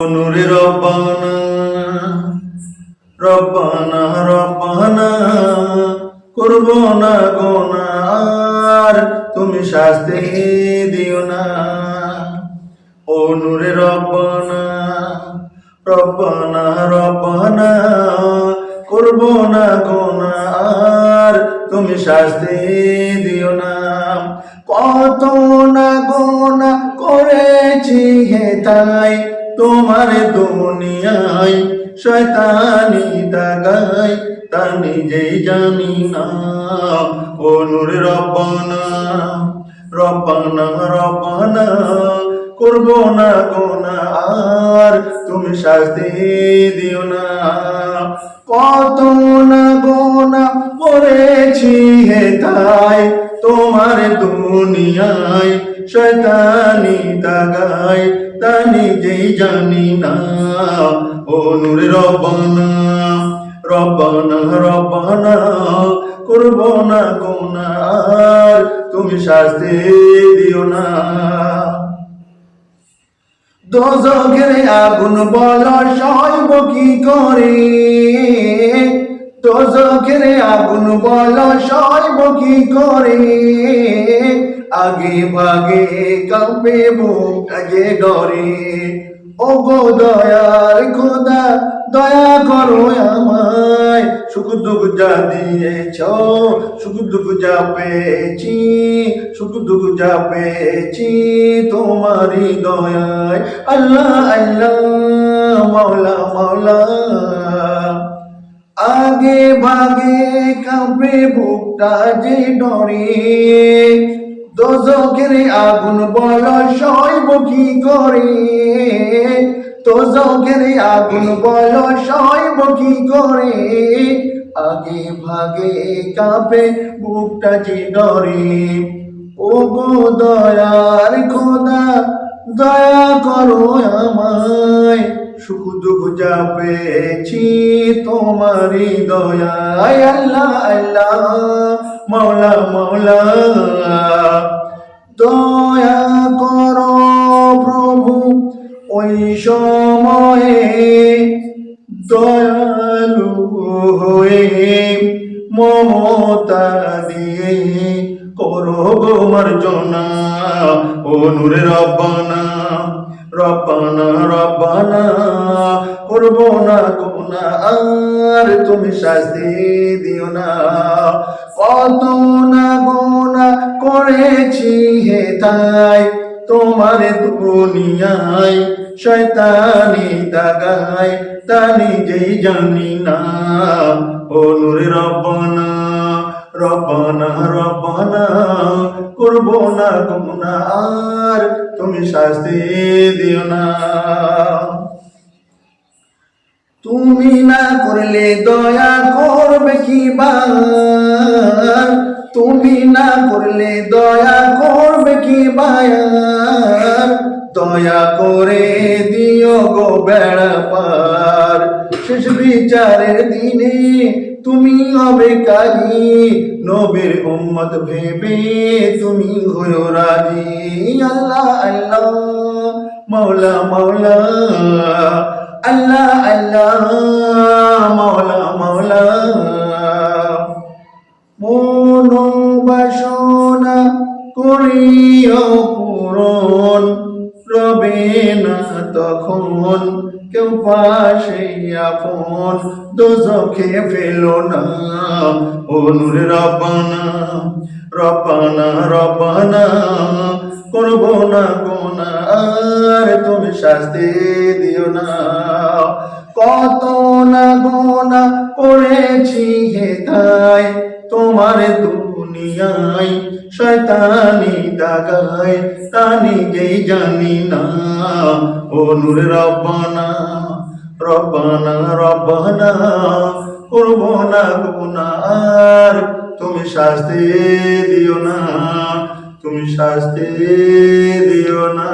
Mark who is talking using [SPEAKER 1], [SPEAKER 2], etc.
[SPEAKER 1] নুরে রব্বানা রব্বানা করব না গোনা, আর তুমি শাস্তি দিও না। ও নুরে রব্বানা রব্বানা করব না গোনা, আর তুমি শাস্তি দিও না। কত না গোনা করেছি হে তাই তোমার দুনিয়ায় শয়তানি দাগাই তা নিজেই জানি না। ও নূর রব্বানা রব্বানা রব্বানা, করব না গোনা, আর তুমি শাস্তি দিও না। কত না গোনা করেছি হে তাই, তোমার দুনিয়ায় শয়তানি দাগাই তা নিজেই জানি না। ও নূর রব্বানা রব্বানা রব্বানা করব না গোনা আর তুমি শাস্তি দিও না। দোজখের আগুন বল সইব কি করে? দোজখের আগুন বল সইব কি করে? আগে ভাগে কাঁপে বুক আগে ডরে। ও গো দয়ার খোদা, দয়া করো আমায়। সুখ দুঃখ যা দিয়েছ সুখ দুঃখ যা পেয়েছি সুখ দুঃখ যা পেয়েছি তোমারই দয়ায়। আল্লাহ আল্লাহ, মাওলা মাওলা। আগে ভাগে কাঁপে বুকটা যে ডরে দোজকের আগুন বল, সইব কি করে? দোজকের আগুন বল, সইব কি করে? আগে ভাগে কাঁপে, বুকটা যে ডরে। ও গো দয়ার খোদা, দয়া করো আমায়। সুখ দুঃখ যা পেয়েছি তোমারই দয়ায়। আল্লাহ আল্লাহ মৌলা মৌলা সময়ে দয়ালু হয়ে মমতা দিয়ে করো গো মার্জনা, ও নূরে রব্বানা রব্বানা না কোনা আর তুমি শাস্তি দিও না। কত না গোনা করেছি হে তাই তোমার দুনিয়ায়, শয়তানি দাগায়, তা নিজেই জানি না। ও নূরে রব্বানা রব্বানা রব্বানা, করব না গুনা আর তুমি শাস্তি দিও না। তুমি না করলে দয়া করবে কি বার তুমি না করলে দয়া করবে কি বায়ার দয়া করে দিও গো বেড়া পার। শেষ বিচারের দিনে তুমি হবে কাজী নবীর উম্মত ভেবে তুমি হয়েও রাজি। আল্লাহ আল্লাহ মৌলা মৌলা আল্লাহ আল্লাহ মৌলা মৌলা মনোবাসনা করিও পূরণ রবে না তখন কেউ পাশে আপন দোজখে ফেল না। ও নূর রপানা রপানা রব্বানা, করব না গোনা, আর তুমি শাস্তি দিও না। কত না গোনা করেছি হে তাই, তোমার দুনিয়ায় শয়তানি দাগায়, তা নিজেই জানি না। ও নূর রব্বানা রব্বানা রব্বানা, করব না গুনা আর তুমি শাস্তি দিও না, তুমি শাস্তি দিও না।